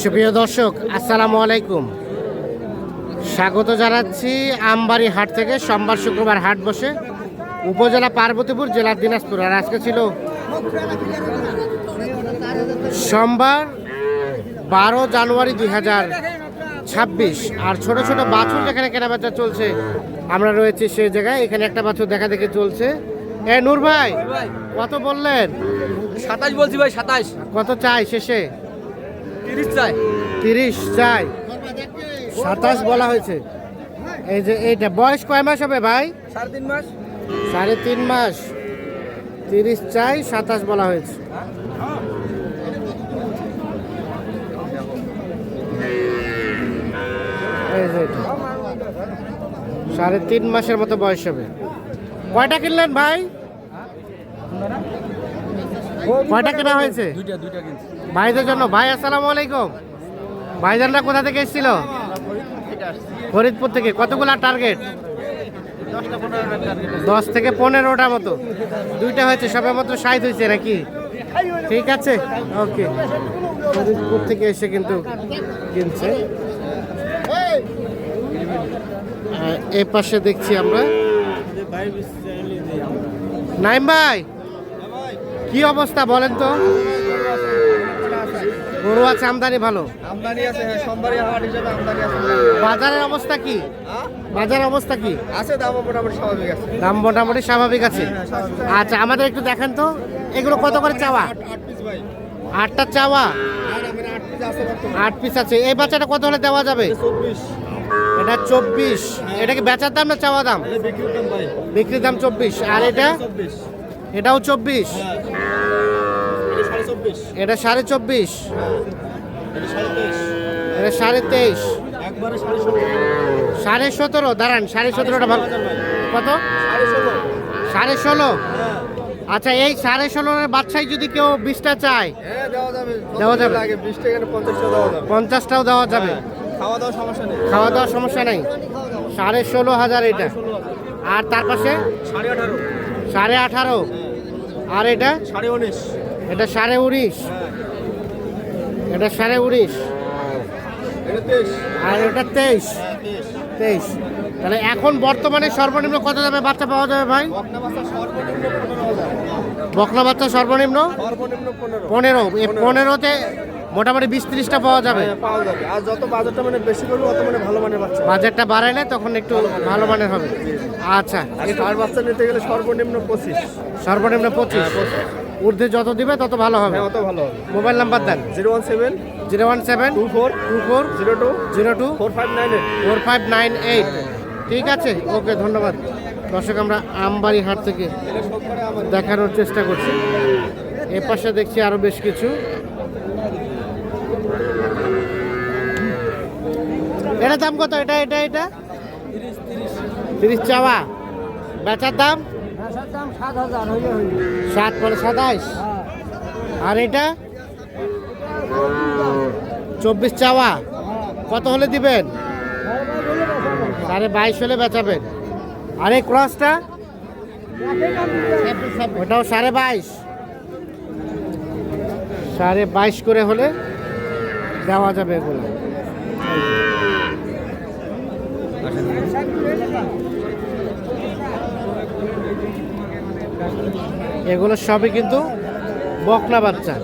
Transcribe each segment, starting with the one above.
সুপ্রিয় দর্শক আসসালামু আলাইকুম। স্বাগত জানাচ্ছি আমবাড়ি হাট থেকে। সোমবার শুক্রবার হাট বসে উপজেলা পার্বতীপুর জেলার দিনাজপুর। আর আজকে ছিল সোমবার বারো জানুয়ারি দুই হাজার ছাব্বিশ। আর ছোট ছোট বাছুর যেখানে কেনাবেচা চলছে আমরা রয়েছি সেই জায়গায়। এখানে একটা বাছুর দেখা দেখে চলছে। এ নূর ভাই কত বললেন? সাতাশ বলছি ভাই সাতাশ। কত চাই শেষে? তিরিশ চাই। সাতাশ বলা হয়েছে। এই যে এইটা বয়স কয় মাস হবে ভাই? সাড়ে তিন মাস। সাড়ে তিন মাস। তিরিশ চাই সাতাশ বলা হয়েছে। সাড়ে তিন মাসের মতো বয়স হবে। কয়টা কিনলেন ভাই? কয়টা কেনা হয়েছে? ভাইদের জন্য। ভাই আসসালামু আলাইকুম। ভাইজানরা কোথা থেকে এসেছিল? ফরিদপুর থেকে। কতগুলা টার্গেট দশ থেকে পনেরোটা মতো। দুইটা হয়েছে সবে মতো সাইজ হয়েছে নাকি? ঠিক আছে? ওকে ফরিদপুর থেকে এসে কিন্তু কিনছে। এ পাশে দেখছি আমরা। নাইম ভাই! কি অবস্থা বলেন তো? গরু আছে আমদানি ভালো? আমদানি আছে হ্যাঁ সোমবারই হাট হিসাবে আমদানি আছে। বাজারের অবস্থা কি? হ্যাঁ? বাজারের অবস্থা কি? আছে দাম মোটামুটি স্বাভাবিক আছে। দাম মোটামুটি স্বাভাবিক আছে। আচ্ছা আমাদের একটু দেখেন তো। এগুলো কত করে চাওয়া? আট আটটা চাওয়া? আট পিস আছে এই বাচ্চাটা কত হলে দেওয়া যাবে? এটা চব্বিশ। এটা কি বেচার দাম না চাওয়া দাম? বিক্রির দাম চব্বিশ। আর এটা? এটাও চব্বিশ। এটা সাড়ে চব্বিশ। এটা সাড়ে তেইশ। সাড়ে সতেরো। দাঁড়ান সাড়ে সতেরোটা ভালো কত? সাড়ে ষোলো। হ্যাঁ। আচ্ছা এই সাড়ে ষোলোর বাচ্চাই যদি কেউ বিশটা চায় হ্যাঁ দেওয়া যাবে। পঞ্চাশটাও দেওয়া যাবে। হ্যাঁ, খাওয়া দাওয়া সমস্যা নেই। খাওয়া দাওয়ার সমস্যা নেই। সাড়ে ষোলো হাজার। এটা। আর তার পাশে? সাড়ে আঠারো। আর এটা? সাড়ে উনিশ। এটা সাড়ে উনিশ। হ্যাঁ এটা সাড়ে উনিশ। আর এটা তেইশ। হ্যাঁ তেইশ। তাহলে এখন বর্তমানে সর্বনিম্ন কত যাবে বাচ্চা পাওয়া যাবে ভাই? বকনা বাচ্চা সর্বনিম্ন? পনেরো। পনেরোতে মোটামুটি বিশ ত্রিশটা পাওয়া যাবে। হ্যাঁ, পাওয়া যাবে। আর যত বাজারটা মানে বেশি করবে অত মানে ভালো মানের বাচ্চা। বাজেটটা বাড়াইলে তখন একটু ভালো মানের হবে। আচ্ছা। আর বাচ্চা নিতে গেলে সর্বনিম্ন পঁচিশ। সর্বনিম্ন পঁচিশ। ঊর্ধ্বে যত দিবে তত ভালো হবে। হ্যাঁ অত ভালো হবে। মোবাইল নাম্বার দেন। Zero one seven zero one seven two four two four zero two zero two four five nine eight. Four five nine eight. ঠিক আছে? ওকে ধন্যবাদ। দর্শক আমরা আমবাড়ি হাট থেকে দেখানোর চেষ্টা করছি। এ পাশে দেখছি আরও বেশ কিছু। এটা দাম কত? এটা এটা এটা? তিরিশ চাওয়া। বেচার দাম? সাত মানে সাতাইশ? আর এটা? চব্বিশ চাওয়া। কত হলে দিবেন? সাড়ে বাইশ হলে বেচাবেন। আর এই ক্রসটা? ওটাও সাড়ে বাইশ। সাড়ে বাইশ করে হলে দেওয়া যাবে এগুলো। এগুলো সবই কিন্তু বকনা বাচ্চা।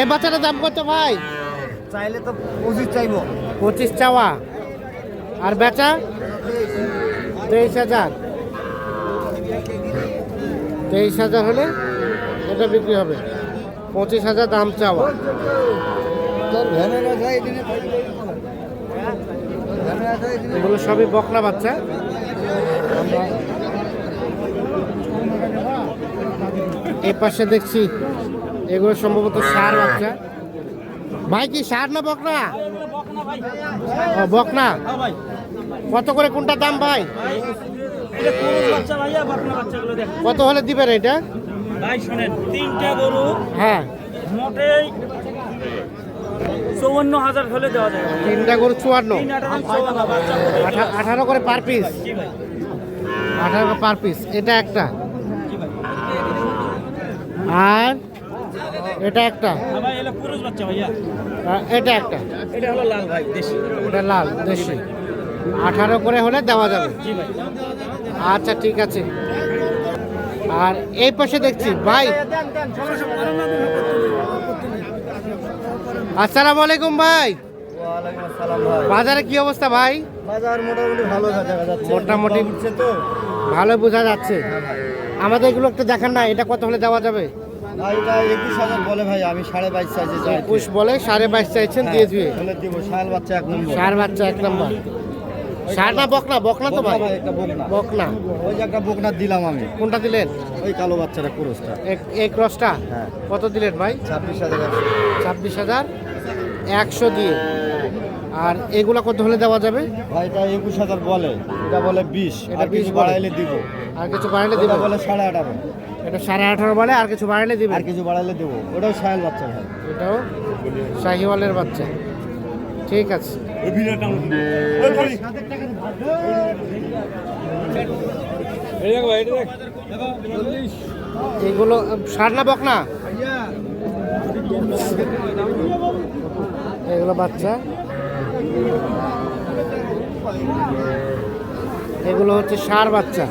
এ বাচ্চাটার দাম কত ভাই? চাইলে তো পঁচিশ চাইব। পঁচিশ চাওয়া। আর বেচা? তেইশ হাজার। তেইশ হাজার হলে এটা বিক্রি হবে। পঁচিশ হাজার দাম চাওয়া। এগুলো সবই বকনা বাচ্চা। আমরা এই পাশে দেখছি এগুলো সম্ভবত সার বাচ্চা। ভাই কি সার না বকনা? বকনা। কত করে কোনটা দাম ভাই? কত হলে দিবেন এটা? ভাই শোনেন তিনটা গরু হ্যাঁ। মোটেই চৌবন্ন হাজার হলে দেওয়া যায়। তিনটা গরু চুয়ান্ন। আঠারো করে পার পিস আঠারো পার পিস এটা একটা। আর এটা একটা। এটা একটা। এটা হলো লাল ভাই দেশি। এটা লাল দেশি আঠারো করে হলে দেওয়া যাবে। আচ্ছা ঠিক আছে। আর এই পাশে দেখছি ভাই। আসসালামু আলাইকুম ভাই। বাজারে কি অবস্থা ভাই? বাজার মোটামুটি ভালো মোটামুটি। তো। ভালো বোঝা যাচ্ছে। আমাদের এগুলো একটু দেখান না এটা কত হলে দেওয়া যাবে? বলে ভাই আমি সাড়ে বাইশ চাইছি যাই। একুশ বলে সাড়ে বাইশ চাইছেন দিয়ে দিব বাচ্চা এক নম্বর। সার বাচ্চা এক নম্বর। সার বকনা বকনা তো ভাই? বকনা ওই যে একটা বকনা দিলাম আমি। কোনটা দিলেন? ওই কালো বাচ্চাটা এই ক্রসটা হ্যাঁ। কত দিলেন ভাই? ছাব্বিশ হাজার ছাব্বিশ হাজার একশো দিয়ে। আর এগুলা কত হলে দেওয়া যাবে? ভাই এটা একুশ হাজার বলে। এটা বলে বিশ। এটা এটা 20 বিশ বাড়াইলে দিব। আর কিছু বাড়াইলে দিবেন বলে সাড়ে আঠারো এটা সাড়ে আঠারো বলে আর কিছু বাড়াইলে দিবেন আর কিছু বাড়াইলে দেবো। ওটাও শাল বাচ্চা ভাই। এটাও শাহিওয়ালের বাচ্চা। ঠিক আছে। এগুলো সার না বক না? এগুলো বাচ্চা। এগুলো হচ্ছে সার বাচ্চা।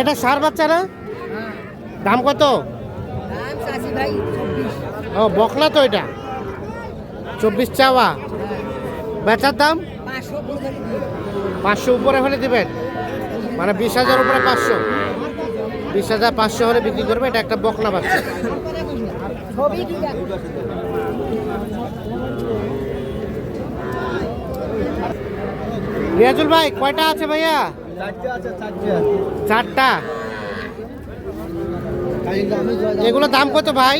এটা সার বাচ্চা না? দাম কত? ও বকলা তো এটা। চব্বিশ চাওয়া। বেচার দাম? পাঁচশো উপরে হলে দিবেন। মানে বিশ হাজার উপরে পাঁচশো। বিশ হাজার পাঁচশো হলে বিক্রি করবে, এটা একটা বকলা বাচ্চা। রিয়াজুল ভাই কয়টা আছে ভাইয়া? চারটে এগুলো দাম কত ভাই?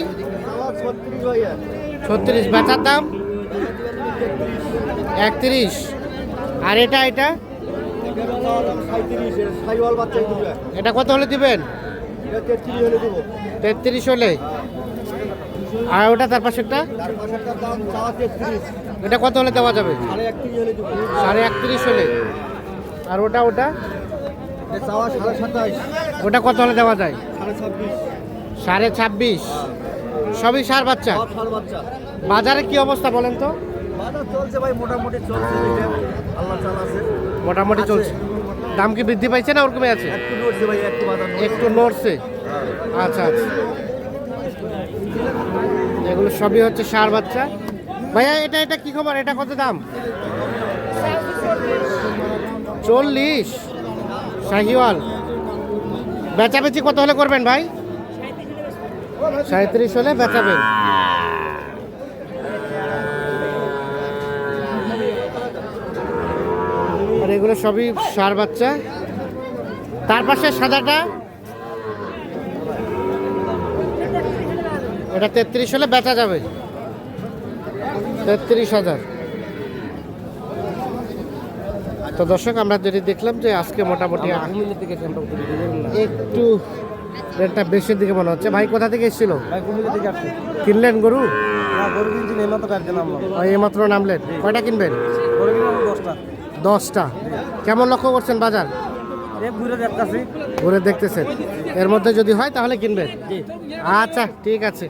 ছত্রিশ বেচার দাম? একত্রিশ। আর এটা এটা? এটা কত হলে দিবেন? তেত্রিশ হলে তেত্রিশ হলে। আর ওটা তার পাশেরটা এটা কত হলে দেওয়া যাবে? সাড়ে একত্রিশ হলে আর ওটা ওটা? ওটা কত হলে দেওয়া যায়? সাড়ে ছাব্বিশ। সবই সার বাচ্চা? বাজারে কি অবস্থা বলেন তো? মোটামুটি চলছে দাম কি বৃদ্ধি পাইছে না ওরকমই আছে। একটু নড়ছে? আচ্ছা আচ্ছা। এগুলো সবই হচ্ছে সার বাচ্চা। ভাইয়া, এটা এটা কি খবর? এটা কত দাম? চল্লিশ। শাহিওয়াল। বেচাবেচি কত হলে করবেন ভাই? সাঁত্রিশ হলে বেচাবেন। আর এগুলো সবই সার বাচ্চা। তার পাশে সাদাটা? এটা তেত্রিশ হলে বেচা যাবে। তেত্রিশ হাজার। তো দর্শক আমরা যেটি দেখলাম যে আজকে মোটামুটি একটু রেটটা বেশির দিকে মনে হচ্ছে। ভাই কোথা থেকে এসেছিল? কিনলেন গরু? এইমাত্র নামলেন। কয়টা কিনবেন? দশটা। কেমন লক্ষ্য করছেন বাজার? ঘুরে দেখতেছি। ঘুরে দেখতেছেন। এর মধ্যে যদি হয় তাহলে কিনবেন। আচ্ছা ঠিক আছে।